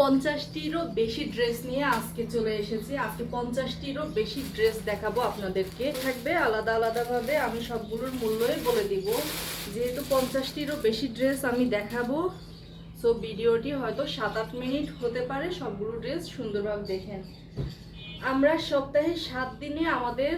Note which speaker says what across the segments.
Speaker 1: পঞ্চাশটিরও বেশি ড্রেস নিয়ে আজকে চলে এসেছি। আজকে পঞ্চাশটিরও বেশি ড্রেস দেখাবো আপনাদেরকে। থাকবে আলাদা আলাদাভাবে আমি সবগুলোর মূল্যই বলে দিব। যেহেতু পঞ্চাশটিরও বেশি ড্রেস আমি দেখাবো সো ভিডিওটি হয়তো সাত আট মিনিট হতে পারে সবগুলো ড্রেস সুন্দরভাবে দেখেন। আমরা সপ্তাহে সাত দিনে আমাদের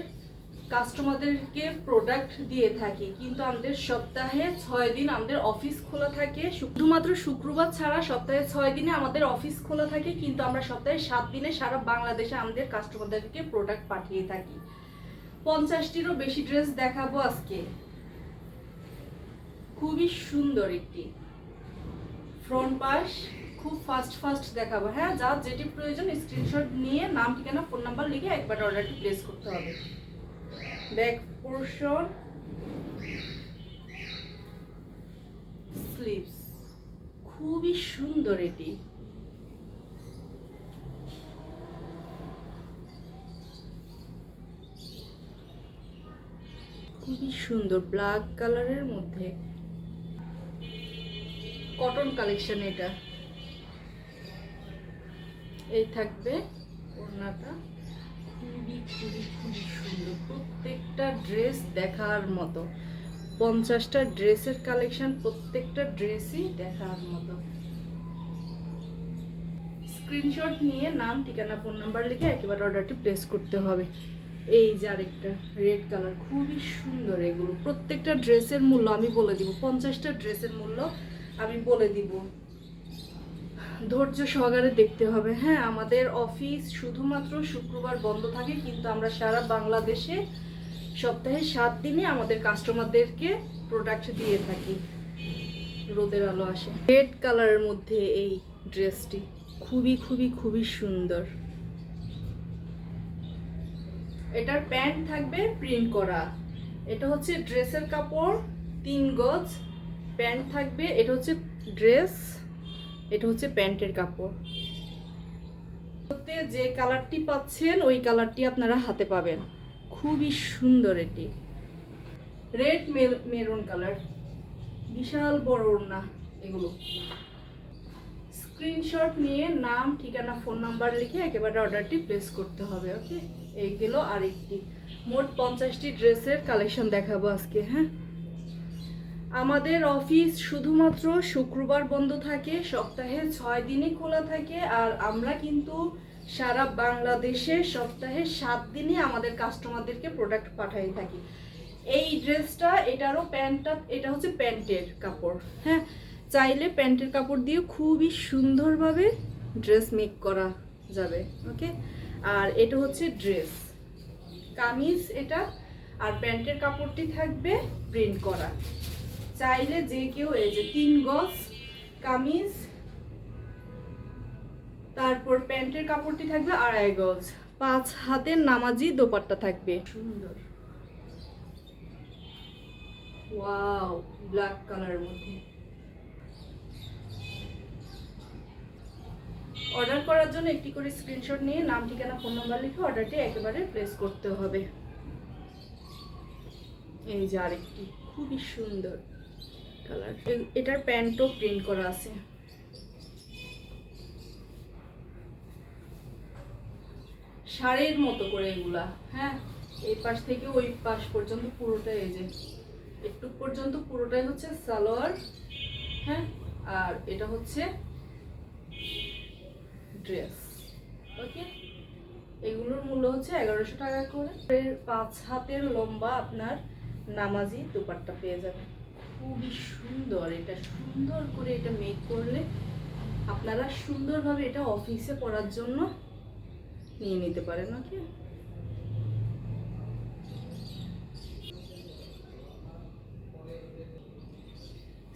Speaker 1: কাস্টমারদেরকে প্রোডাক্ট দিয়ে থাকি। কিন্তু আমাদের সপ্তাহে ছয় দিন আমাদের অফিস খোলা থাকে। শুধুমাত্র শুক্রবার ছাড়া সপ্তাহে ছয় দিনে আমাদের অফিস খোলা থাকে, কিন্তু আমরা সপ্তাহে সাত দিনে সারা বাংলাদেশে আমাদের কাস্টমারদেরকে প্রোডাক্ট পাঠিয়ে থাকি। পঞ্চাশটিরও বেশি ড্রেস দেখাবো আজকে। খুবই সুন্দর একটি। ফ্রন্ট পাশ, খুব ফাস্ট ফাস্ট দেখাবো। হ্যাঁ যা যেটি প্রয়োজন স্ক্রিনশট নিয়ে নাম, ঠিকানা ফোন নাম্বার লিখে একবার অর্ডারটি প্লেস করতে হবে। ব্যাক পোর্শন স্লিভস খুবই সুন্দর এটি। খুবই সুন্দর ব্ল্যাক কালারের মধ্যে। কটন কালেকশন এটা। এই থাকবে ওড়নাটা। খুবই খুবই সুন্দর প্রত্যেকটা ড্রেস দেখার মতো। পঞ্চাশটা ড্রেসের কালেকশন প্রত্যেকটা ড্রেসই দেখার মতো। স্ক্রিনশট নিয়ে নাম, ঠিকানা ফোন নাম্বার লিখে একেবারে অর্ডারটি প্লেস করতে হবে। এই যে আরেকটা রেড কালার খুবই সুন্দর এগুলো। প্রত্যেকটা ড্রেসের মূল্য আমি বলে দিব। পঞ্চাশটা ড্রেসের মূল্য আমি বলে দিব। ধৈর্য সহকারে দেখতে হবে। হ্যাঁ আমাদের অফিস শুধুমাত্র শুক্রবার বন্ধ থাকে, কিন্তু আমরা সারা বাংলাদেশে সপ্তাহে সাত দিনে আমাদের কাস্টমারদেরকে প্রোডাক্ট দিয়ে থাকি। রোদের আলো আসে। রেড কালারের মধ্যে এই ড্রেসটি খুবই খুবই খুবই সুন্দর। এটার প্যান্ট থাকবে প্রিন্ট করা। এটা হচ্ছে ড্রেসের কাপড়, তিন গজ। প্যান্ট থাকবে, এটা হচ্ছে ড্রেস এটা হচ্ছে প্যান্টের কাপড়। যে কালারটি পাচ্ছেন, ওই কালারটি আপনারা হাতে পাবেন। খুবই সুন্দর এটি। রেড মেরুন কালার বিশাল বড় ওড়না এগুলো। স্ক্রিনশট নিয়ে নাম, ঠিকানা ফোন নাম্বার লিখে একেবারে অর্ডারটি প্লেস করতে হবে ওকে এই গেল আরেকটি। মোট পঞ্চাশটি ড্রেসের কালেকশন দেখাবো আজকে হ্যাঁ? আমাদের অফিস শুধুমাত্র শুক্রবার বন্ধ থাকে, সপ্তাহে ছয় দিনই খোলা থাকে আর আমরা কিন্তু সারা বাংলাদেশে সপ্তাহে সাত দিনই আমাদের কাস্টমারদেরকে প্রোডাক্ট পাঠিয়ে থাকি। এই ড্রেসটা, এটারও প্যান্টটা, এটা হচ্ছে প্যান্টের কাপড়। হ্যাঁ চাইলে প্যান্টের কাপড় দিয়ে খুবই সুন্দরভাবে ড্রেস মেক করা যাবে, ওকে? আর এটা হচ্ছে ড্রেস। কামিজ এটা, আর প্যান্টের কাপড়টি থাকবে প্রিন্ট করা। চাইলে যে কেউ, এই যে তিন গজ কামিজ, তারপর প্যান্টের কাপড়টি থাকবে আড়াই গজ। পাঁচ হাতের নামাজি দোপাট্টা থাকবে। সুন্দর। ওয়াও, ব্ল্যাক কালারের মধ্যে। অর্ডার করার জন্য একটি করে স্ক্রিনশট নিয়ে নাম, ঠিকানা, ফোন নাম্বার লিখে অর্ডারটি একেবারে প্লেস করতে হবে। এই যে আরেকটি, খুবই সুন্দর। কালার এটার প্যান্টও প্রিন্ট করা আছে। শাড়ির মতো করে এগুলা হ্যাঁ? এই পাশ থেকে ওই পাশ পর্যন্ত পুরোটাই এই যে, একটু পর্যন্ত পুরোটাই হচ্ছে সালোয়ার হ্যাঁ? আর এটা হচ্ছে ড্রেস, ওকে? এগুলোর মূল্য হচ্ছে এগারোশো টাকা করে। পাঁচ হাতের লম্বা আপনার নামাজি দুপাট্টা পেয়ে যাবেন। খুবই সুন্দর, এটা সুন্দর করে এটা মেক করলে আপনারা সুন্দরভাবে এটা অফিসে পড়ার জন্য নিয়ে নিতে পারেন ওকে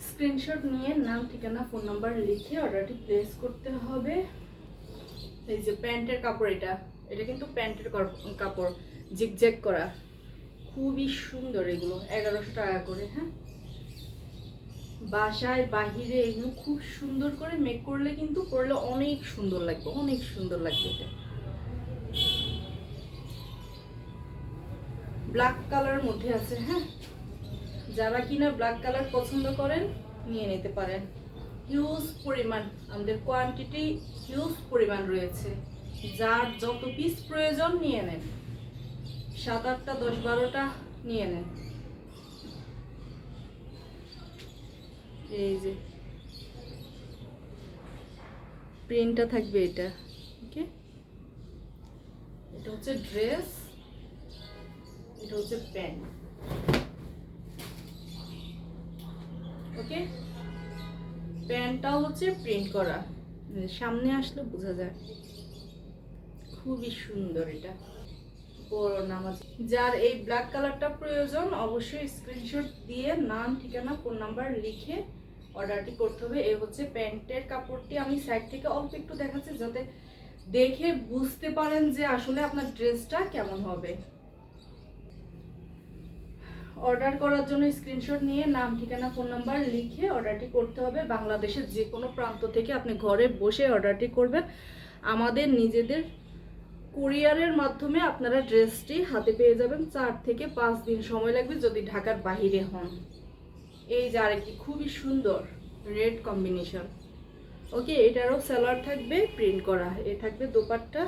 Speaker 1: স্ক্রিনশট নিয়ে নাম, ঠিকানা ফোন নাম্বার লিখে অর্ডারটি প্লেস করতে হবে। এই যে প্যান্টের কাপড় এটা এটা কিন্তু প্যান্টের কাপড় জিগজ্যাগ করা। খুবই সুন্দর এগুলো, এগারোশো টাকা করে হ্যাঁ? বাসায় বাহিরে এগুলো খুব সুন্দর করে মেক করলে কিন্তু করলে অনেক সুন্দর লাগবে, অনেক সুন্দর লাগবে এটা। ব্ল্যাক কালার মধ্যে আছে হ্যাঁ? যারা কিনা ব্ল্যাক কালার পছন্দ করেন, নিয়ে নিতে পারেন। হিউজ পরিমাণ, আমাদের কোয়ান্টিটি হিউজ পরিমাণ রয়েছে। যার যত পিস প্রয়োজন, নিয়ে নেন। সাত আটটা, দশ বারোটা, নিয়ে নেন। এই যে। প্রিন্টটা থাকবে এটা ওকে এটা হচ্ছে ড্রেস এটা হচ্ছে প্যান্ট ওকে প্যান্টটাও হচ্ছে প্রিন্ট করা। সামনে আসলে বোঝা যায়। খুবই সুন্দর এটা। বড় নামাজ। যার এই ব্ল্যাক কালারটা প্রয়োজন, অবশ্যই স্ক্রিনশট দিয়ে নাম, ঠিকানা ফোন নাম্বার লিখে অর্ডারটি করতে হবে। এই হচ্ছে প্যান্টের কাপড়টি। আমি সাইড থেকে অল্প একটু দেখাচ্ছি যাতে দেখে বুঝতে পারেন যে আসলে আপনার ড্রেসটা কেমন হবে। অর্ডার করার জন্য স্ক্রিনশট নিয়ে নাম, ঠিকানা ফোন নাম্বার লিখে অর্ডারটি করতে হবে। বাংলাদেশের যে কোনো প্রান্ত থেকে আপনি ঘরে বসে অর্ডারটি করবেন। আমাদের নিজেদের কুরিয়ারের মাধ্যমে আপনারা ড্রেসটি হাতে পেয়ে যাবেন। চার থেকে পাঁচ দিন সময় লাগবে যদি ঢাকার বাহিরে হন। এই যে আরেকটি খুবই সুন্দর রেড কম্বিনেশন। ওকে, এটারও সালোয়ার থাকবে, প্রিন্ট করা, এ থাকবে দোপাট্টা।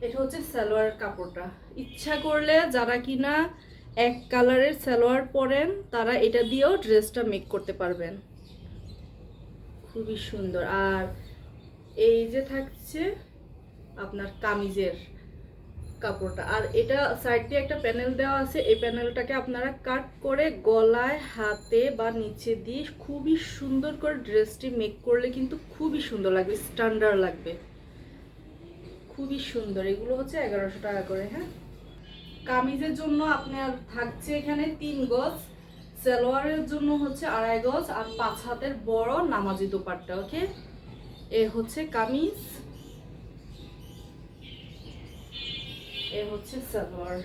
Speaker 1: এটা হচ্ছে সালোয়ার কাপড়টা। ইচ্ছা করলে যারা কিনা এক কালারের সালোয়ার পরেন, তারা এটা দিয়েও ড্রেসটা মেক করতে পারবেন। খুবই সুন্দর। আর এই যে থাকছে আপনার কামিজের কাপড়টা। আর এটা সাইড দিয়ে একটা প্যানেল দেওয়া আছে। এই প্যানেলটাকে আপনারা কাট করে গলায়, হাতে বা নিচে দিয়ে খুবই সুন্দর করে ড্রেসটি মেক করলে কিন্তু খুবই সুন্দর লাগবে স্ট্যান্ডার্ড লাগবে। খুবই সুন্দর। এগুলো হচ্ছে এগারোশো টাকা করে হ্যাঁ? কামিজের জন্য আপনার থাকছে এখানে তিন গজ, সালোয়ারের জন্য হচ্ছে আড়াই গজ, আর পাঁচ হাতের বড় নামাজি দোপাট্টা ওকে এ হচ্ছে কামিজ। এ হচ্ছে সালোয়ার।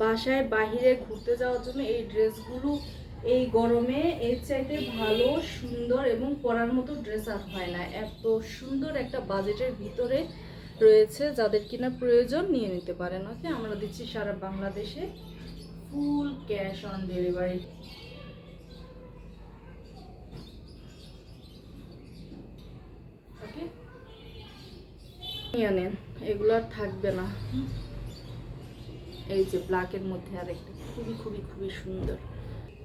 Speaker 1: বাসায় বাহিরে ঘুরতে যাওয়ার জন্য এই ড্রেসগুলো এই গরমে এর চাইতে ভালো, সুন্দর এবং পরার মতো ড্রেস আর হয় না। এত সুন্দর একটা বাজেটের ভিতরে রয়েছে, যাদের কিনা প্রয়োজন নিয়ে নিতে পারেন। ওকে, আমরা দিচ্ছি সারা বাংলাদেশে full cash on delivery okay, নিয়ে নেন। এগুলো আর থাকবে না। এই যে ব্ল্যাকের মধ্যে আরেকটা, খুবই খুবই খুবই সুন্দর।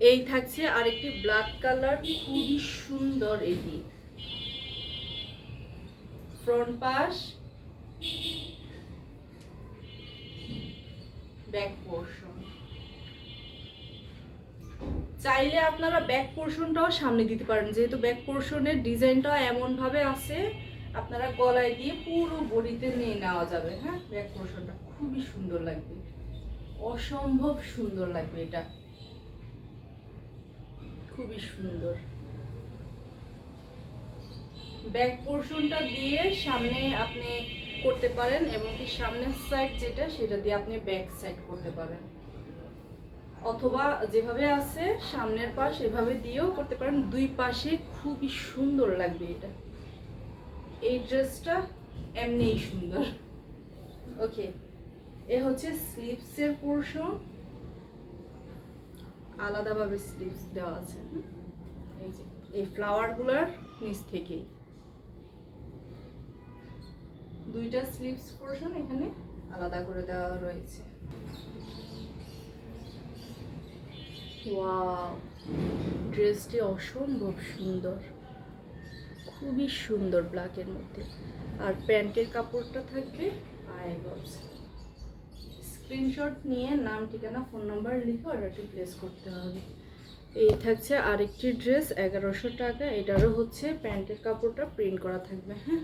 Speaker 1: এই থাকছে আরেকটি ব্ল্যাক কালার খুবই সুন্দর এটি। ফ্রন্ট পাশ ব্যাক পোর্শন চাইলে আপনারা ব্যাক পোর্শনটাও সামনে দিতে পারেন, যেহেতু ব্যাক পোর্শনের ডিজাইনটা এমন ভাবে আছে আপনারা গলায় দিয়ে পুরো বডিতে নিয়ে নেওয়া যাবে হ্যাঁ? ব্যাক পোর্শনটা খুবই সুন্দর লাগবে। অসম্ভব সুন্দর লাগবে এটা। খুবই সুন্দর। ব্যাক পোর্শনটা দিয়ে সামনে আপনি করতে পারেন এবং কি সামনের সাইড যেটা, সেটা দিয়ে আপনি ব্যাক সাইড করতে পারেন। অথবা যেভাবে আছে, সামনের পাশ এভাবে দিয়েও করতে পারেন। দুই পাশে খুবই সুন্দর লাগবে এটা। এই ড্রেসটা এমনিই সুন্দর। ওকে, এ হচ্ছে স্লিপসের পোর্শন। আলাদাভাবে স্লিপস দেওয়া আছে। এই এই ফ্লাওয়ারগুলোর নিচ থেকেই। দুইটা স্লিপস পোর্শন এখানে আলাদা করে দেওয়া রয়েছে। ড্রেসটি অসম্ভব সুন্দর। খুবই সুন্দর ব্ল্যাকের মধ্যে। আর প্যান্টের কাপড়টা থাকবে গজ স্ক্রিনশট নিয়ে নাম, ঠিকানা ফোন নাম্বার লিখে অর্ডারটি প্লেস করতে হবে। এই থাকছে আরেকটি ড্রেস এগারোশো টাকা। এটারও হচ্ছে প্যান্টের কাপড়টা প্রিন্ট করা থাকবে হ্যাঁ?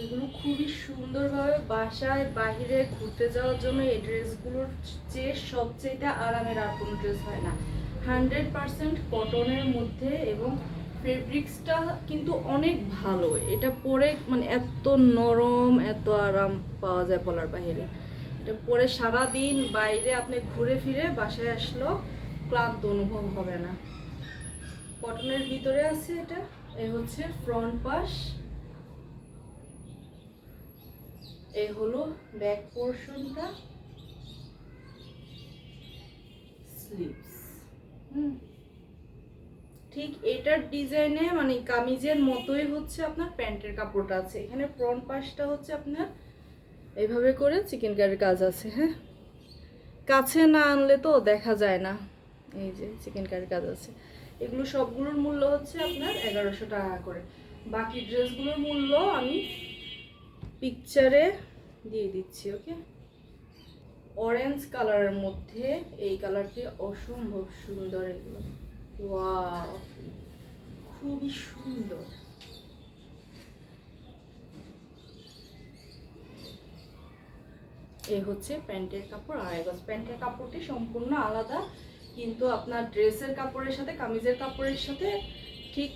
Speaker 1: এগুলো খুবই সুন্দরভাবে বাসায় বাইরে ঘুরতে যাওয়ার জন্য এই ড্রেসগুলোর চেয়ে সবচেয়ে আরামের আর কোনো ড্রেস হয় না। হান্ড্রেড পারসেন্ট কটনের মধ্যে এবং ফেব্রিক্সটা কিন্তু অনেক ভালো। এটা পরে মানে এত নরম, এত আরাম পাওয়া যায় বলার বাইরে এটা পরে সারাদিন বাইরে আপনি ঘুরে ফিরে বাসায় আসলেও ক্লান্ত অনুভব হবে না। কটনের ভিতরে আছে এটা, এ হচ্ছে ফ্রন্ট পাশ। এই হলো ব্যাক পোর্শনটা স্লিভস হুম। ঠিক এটার ডিজাইনে মানে কামিজের মতোই হচ্ছে আপনার প্যান্টের কাপড়টা আছে। এখানে ফ্রন্ট পাশটা হচ্ছে আপনার, এইভাবে করে চিকেন কারির কাজ আছে হ্যাঁ? কাছে না আনলে তো দেখা যায় না। এই যে চিকেন কারির কাজ আছে। এগুলো সবগুলোর মূল্য হচ্ছে আপনার এগারোশো টাকা করে। বাকি ড্রেসগুলোর মূল্য আমি পিকচারে দিয়ে দিচ্ছি ওকে অরেঞ্জ কালারের মধ্যে এই কালারটি অসম্ভব সুন্দর এগুলো। খুবই সুন্দর। এই হচ্ছে প্যান্টের কাপড়, আর গজ প্যান্টের কাপড়টি সম্পূর্ণ আলাদা, কিন্তু আপনার ড্রেসের কাপড়ের সাথে, কামিজের কাপড়ের সাথে ঠিক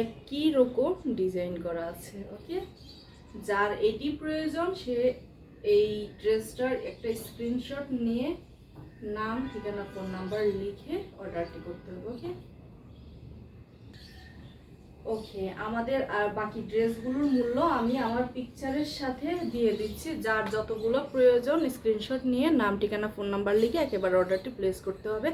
Speaker 1: একই রকম ডিজাইন করা আছে, ওকে? যার এটি প্রয়োজন, সে এই ড্রেসটার একটা স্ক্রিনশট নিয়ে নাম, ঠিকানা ফোন নাম্বার লিখে অর্ডারটি করতে হবে ওকে ওকে আমাদের আর বাকি ড্রেসগুলোর মূল্য আমি আমার পিকচারের সাথে দিয়ে দিচ্ছি। যার যতগুলো প্রয়োজন স্ক্রিনশট নিয়ে নাম, ঠিকানা ফোন নাম্বার লিখে একেবারে অর্ডারটি প্লেস করতে হবে।